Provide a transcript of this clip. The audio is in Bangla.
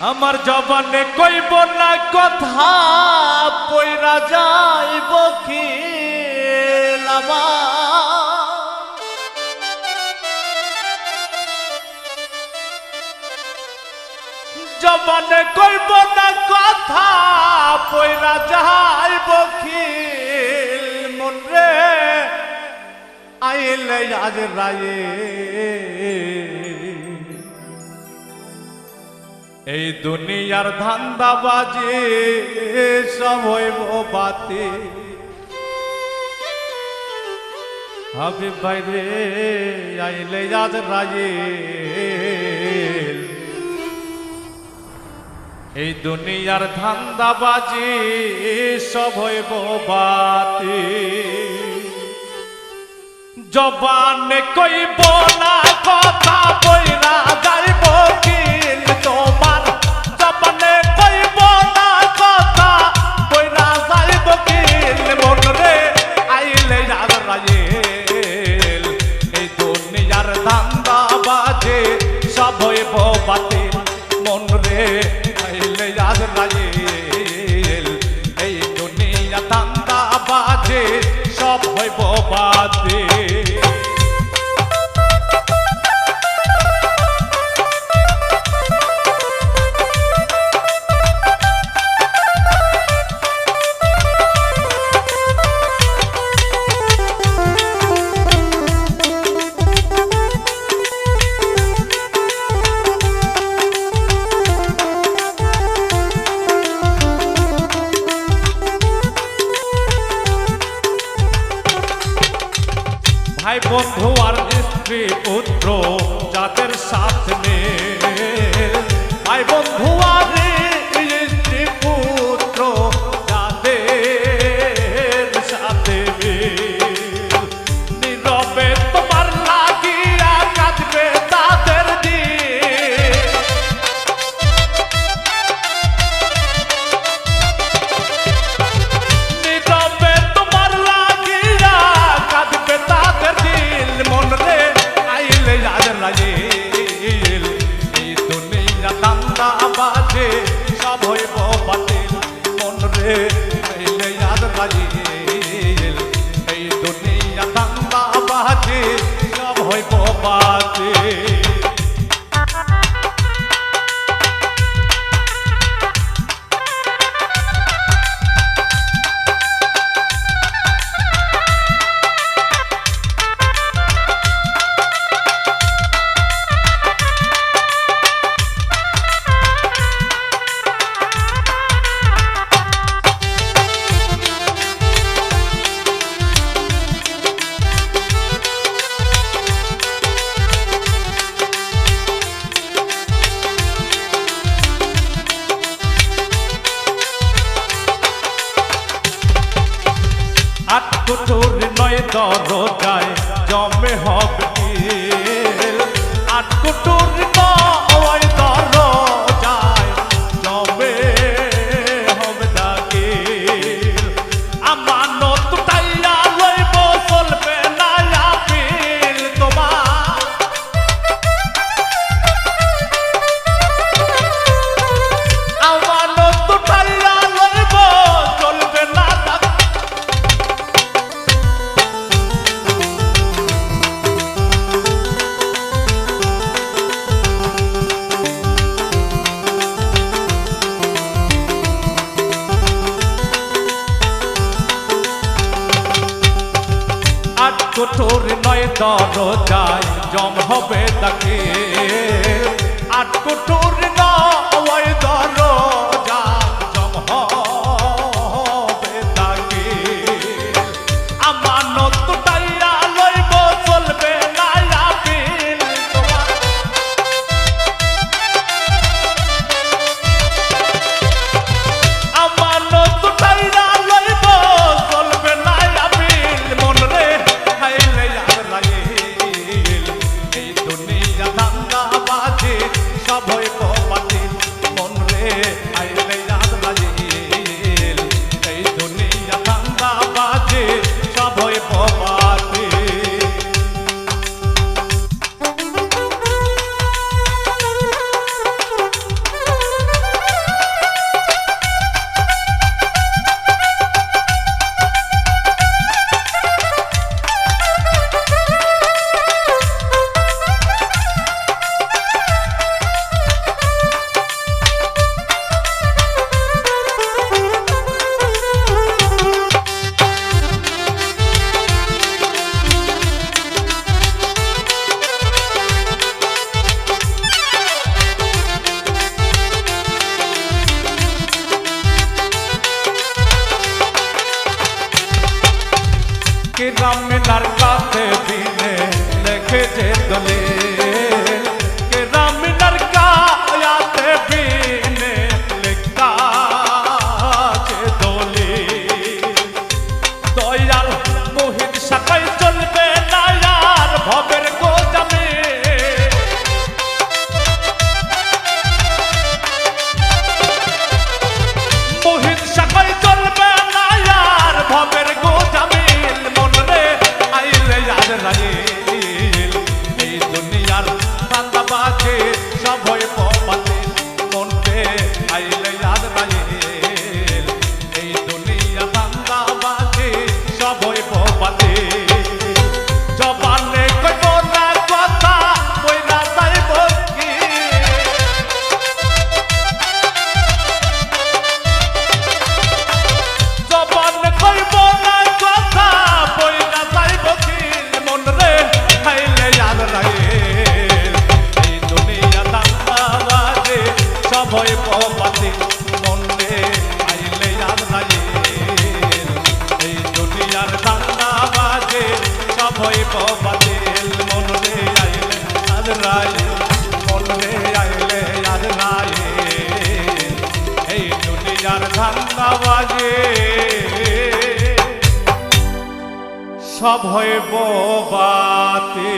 আমার জবানে কইব না কথা পয়রা যাইব কি জবানে কইব না কথা পয়রা যাইব কি মন রে। আইলে আজ রায়ে এই দুনিয়ার ধান্দাবাজি হইব বাতি হাবি বাইরে আইলে আজ রায়ে এই দুনিয়ার ধান্দাবাজি হইব বাতি জবানে কইব না কথা সব হইব বাতিল ভাই বন্ধু আর স্ত্রী পুত্র যাদের সাথ মিল। ভাই বন্ধু দরজায় জমে হবে। আট কুঠুর কঠোর নয় দরজায় জম হবে তাকে। আট কঠোর বাজে সব বাতে